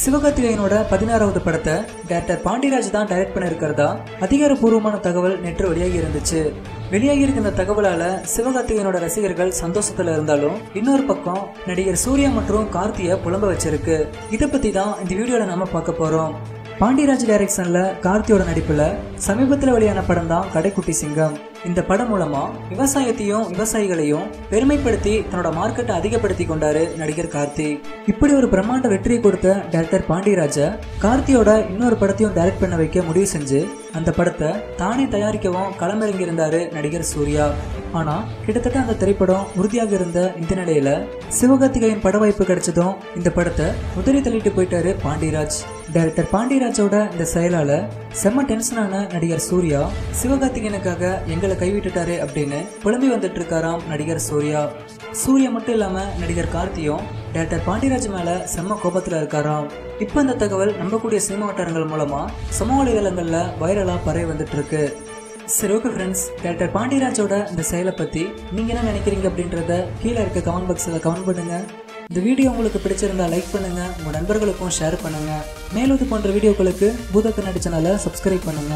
சிவகார்த்திகேயனோட பதினாறாவது படத்தை டேரக்டர் பாண்டியராஜ் தான் டைரக்ட் பண்ணிருக்கிறதா? அதிகாரப்பூர்வமான தகவல் நேற்று வெளியாகி இருந்துச்சு. வெளியாகி இருக்க இந்த தகவலால சிவகார்த்திகேயனோட ரசிகர்கள் சந்தோஷத்துல இருந்தாலும் இன்னொரு பக்கம் நடிகர் சூர்யா மற்றும் கார்த்திய புலம்ப வச்சிருக்கு. இதை பத்தி தான் இந்த வீடியோல நாம பார்க்க போறோம். பாண்டியராஜ் டைரக்ஷன்ல கார்த்தியோட நடிப்புல சமீபத்தில் வெளியான படம் தான் கடைக்குட்டி சிங்கம். இந்த படம் மூலமா விவசாயத்தையும் விவசாயிகளையும் பெருமைப்படுத்தி தன்னோட மார்க்கெட்டை அதிகப்படுத்தி கொண்டாரு நடிகர் கார்த்தி. இப்படி ஒரு பிரம்மாண்ட வெற்றியை கொடுத்த டேரக்டர் பாண்டியராஜ கார்த்தியோட இன்னொரு படத்தையும் டைரக்ட் பண்ண வைக்க முடிவு செஞ்சு அந்த படத்தை தானே தயாரிக்கவும் களமிறங்கியிருந்தாரு நடிகர் சூர்யா. ஆனா கிட்டத்தட்ட அந்த திரைப்படம் உறுதியாக இருந்த இந்த நிலையில சிவகார்த்திகேயன் பட வாய்ப்பு கிடைச்சதும் இந்த படத்தை உதறி தள்ளிட்டு போயிட்டாரு பாண்டியராஜ். டைரக்டர் பாண்டியராஜோட இந்த செயலால செம்ம டென்ஷனான நடிகர் சூர்யா சிவகார்த்திகேயனுக்காக எங்களை கைவிட்டுட்டாரு அப்படின்னு புலம்பி வந்துட்டு இருக்காராம் நடிகர் சூர்யா. சூர்யா மட்டும் இல்லாம நடிகர் கார்த்தியும் டேரக்டர் பாண்டியராஜ் மேல செம்ம கோபத்துல இருக்காராம். இப்போ இந்த தகவல் நம்பக்கூடிய சினிமா வட்டாரங்கள் மூலமா சமூக வலைதளங்கள்ல வைரலா பரவி வந்துட்டு இருக்கு. சரி ஓகே ஃப்ரெண்ட்ஸ் டேரக்டர் பாண்டியராஜோட இந்த செயலை பத்தி நீங்க என்ன நினைக்கிறீங்க அப்படின்றத கீழே இருக்க கமெண்ட் பாக்ஸில் கமெண்ட் பண்ணுங்க. இந்த வீடியோ உங்களுக்கு பிடிச்சிருந்தா லைக் பண்ணுங்க. உங்க நண்பர்களுக்கும் ஷேர் பண்ணுங்க. மேலும் இது போன்ற வீடியோக்களுக்கு பூத கண்ணாடி சேனலை சப்ஸ்கிரைப் பண்ணுங்க.